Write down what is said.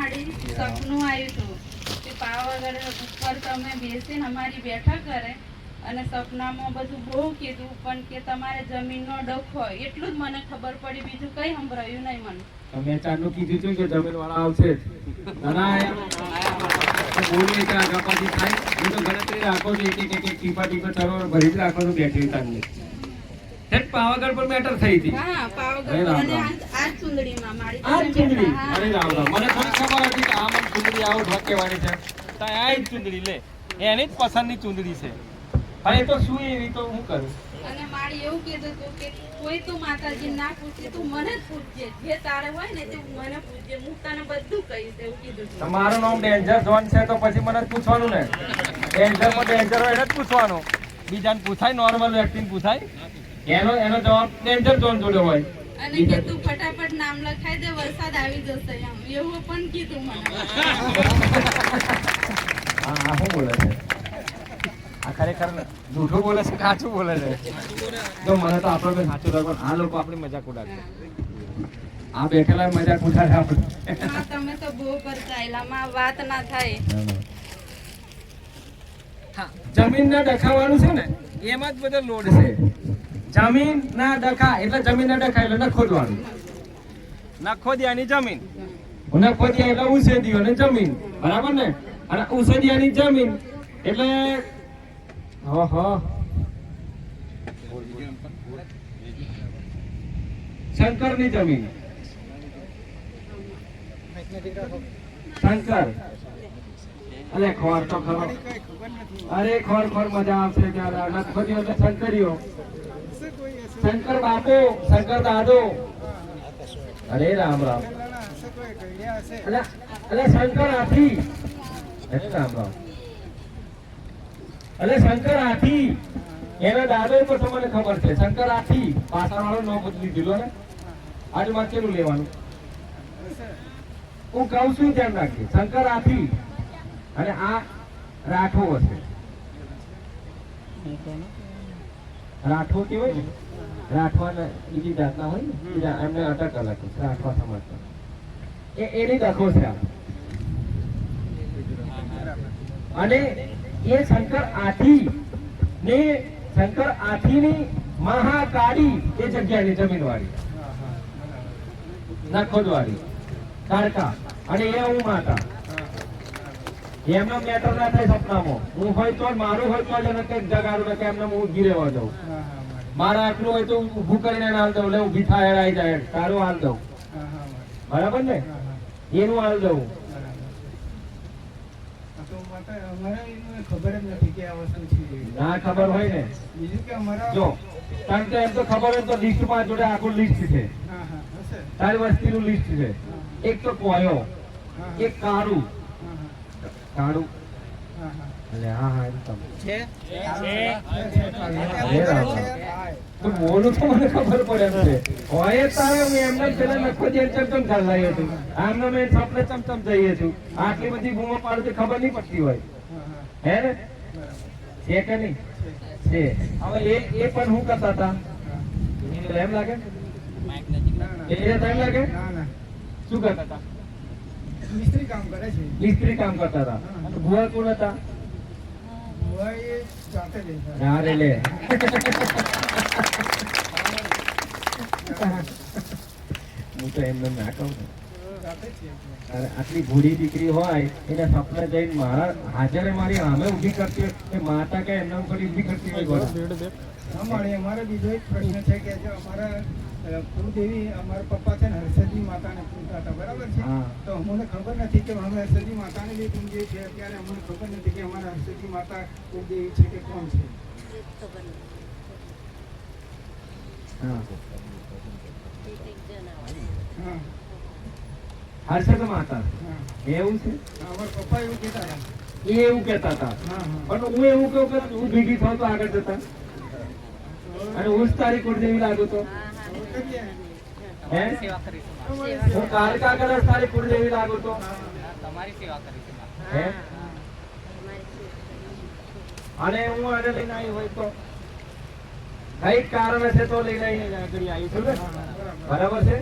મારી સપનું આવ્યું હતું કે પાવાગઢ ઉપર તમે બેસીને અમારી બેઠા કરે અને સપનામાં બધું બહુ કીધું, પણ કે તમારે જમીનનો ડખ એટલું જ મને ખબર પડી. બીજું કઈ સંભળાયું નહીં મને. તમે ચાંદનું કીધું છું કે જમીન વાળા આવશે થાય હું તો ગણતરી રાખો છો એક એક એક ટીપા ટીપા સરોવર ભરી જ રાખવાનું બેટરી તારની હેટ પાવાગઢ પર મેટર થઈ હતી. હા પાવાગઢ અને આ આ ચુંદડીમાં મારી આ જ અરે રામ રામ. મને થોડી ખબર હતી કે આ મને ચૂંદડી આવો ઢોક છે. તો આ જ ચુંદડી લે. એની જ પસંદની ચુંદડી છે. અરે તો શું એવી તો હું કરું? અને મારી એવું કીધું હતું કે કોઈ તું માતાજી ના પૂછે તું મને જ પૂછજે. જે તારે હોય ને તે મને પૂછજે. હું તને બધું કહીશ એવું કીધું તમારું નામ ડેન્જર ઝોન છે તો પછી મને જ પૂછવાનું ને. ડેન્જરમાં ડેન્જર હોય એને જ પૂછવાનું. બીજાને પૂછાય નોર્મલ વ્યક્તિને પૂછાય. એનો એનો જવાબ ડેન્જર ઝોન જોડે હોય. અને કે તું ફટાફટ નામ લખાઈ દે વરસાદ આવી જશે એમ. એવું પણ કીધું મને. હા હા શું બોલે છે? આ ખરેખર જૂઠું બોલે છે સાચું બોલે છે? તો મને તો આપણો બે સાચું લાગે આ લોકો આપણી મજાક ઉડાડે આ બેઠેલા મજાક આપણે. તમે તો બહુ વાત ના થાય. જમીનના ડખાવાનું છે ને એમાં જ બધો લોડ છે. જમીનના ડખા એટલે જમીનના ડખા એટલે નખોદવાનું નખો દ્યાની જમીન. નખોદિયા એટલે ઉસેદીઓ ને જમીન. બરાબર ને? અને ઉસેદિયાની જમીન એટલે હા હા શંકરની જમીન. શંકર. અરે ખોર તો ખરો. અરે ખોર ખોર મજા આવશે ત્યારે. નખોદીઓ એટલે શંકરીઓ. શંકર બાપુ શંકર દાદો અરે રામ રામ અલા શંકર હાથી અરે રામ રામ અલે શંકર હાથી એના દાદો પર તમને ખબર છે શંકર હાથી પાછળ વાળો નો બદલી દીધો ને આજે માં કેવું લેવાનું હું કહું છું ધ્યાન રાખજે શંકર હાથી અને આ રાઠો હશે રાઠો કહેવાય ને? રાઠવા બીજી જાતના હોય ને? બીજા એમને અટક અલગ છે. રાઠવા સમાજના. એ એની દખો છે અને એ શંકર આથી ને શંકર આથીની મહાકાળી એ જગ્યાની જમીન વાળી તારકા અને એ હું માતા એમનો મેટર ના થાય સપનામાં હું હોય તો મારું હોય તો જ એને કંઈક જગાડું કે એમને હું ઊભી રહેવા દઉં. મારા આટલું હોય તો ઊભું કરીને હાલ દઉં એટલે ઊભી થાય આવી જાય તારું હાલ દઉં. બરાબર ને? એનું હાલ દઉં. ખબર જ નથી કે આ વસ્તુ છે. ના ખબર હોય ને? બીજું કે અમારા જો કારણ કે એમ તો ખબર હોય તો લિસ્ટમાં જોડે આખું લિસ્ટ છે. તારી વસ્તીનું લિસ્ટ છે. એક તો કોયો એક હા કાળું હા હા. એટલે હા હા એમ તમે. તો બોલું તો મને ખબર પડે એમ છે. હોય તારે હું એમને પેલા નખો જે ચમચમ ચાલાઈ હતું. આમને મેં સપને ચમચમ જઈએ છું આટલી બધી બૂમો પાડું તો ખબર નહીં પડતી હોય. હે ને? છે કે નહીં? છે. હવે એ એ પણ હું કરતા હતા. એમ લાગે? એ એમ લાગે? ના ના. શું કરતા હતા? મિસ્ત્રી કામ કરે છે. મિસ્ત્રી કામ કરતા હતા. ભુવા કોણ હતા? ભુવા એ જાતે જ હતા. લે. હું તો એમને ના કહું આટલી ભૂરી દીકરી હોય એને સપને જઈને મારા હાજરે મારી સામે ઊભી કરતી હોય કે માતા કે એમના ઉપર ઊભી કરતી હોય? અમારે અમારે બીજો એક પ્રશ્ન છે કે જો અમારા કુળદેવી અમારા પપ્પા છે ને હર્ષદી માતાને પૂજતા હતા બરાબર છે? તો અમને ખબર નથી કે અમે હર્ષદી માતાને જે પૂજીએ છીએ અત્યારે અમને ખબર નથી કે અમારા હર્ષદી માતા કુળદેવી છે કે કોણ છે. હા. હા. હર્ષદ માતા. હા. એવું છે? અમારા પપ્પા એવું કહેતા હતા. એ એવું કહેતા હતા. હા હા. પણ હું એવું કહું કે હું ભેગી થાવ તો આગળ જતા? અને હું જ તારી કુળદેવી લાગુ તો. અને હું આને લઈને આવી હોય તો? કઈ કારણ હશે તો લઈને આગળ આવી છું બરાબર છે?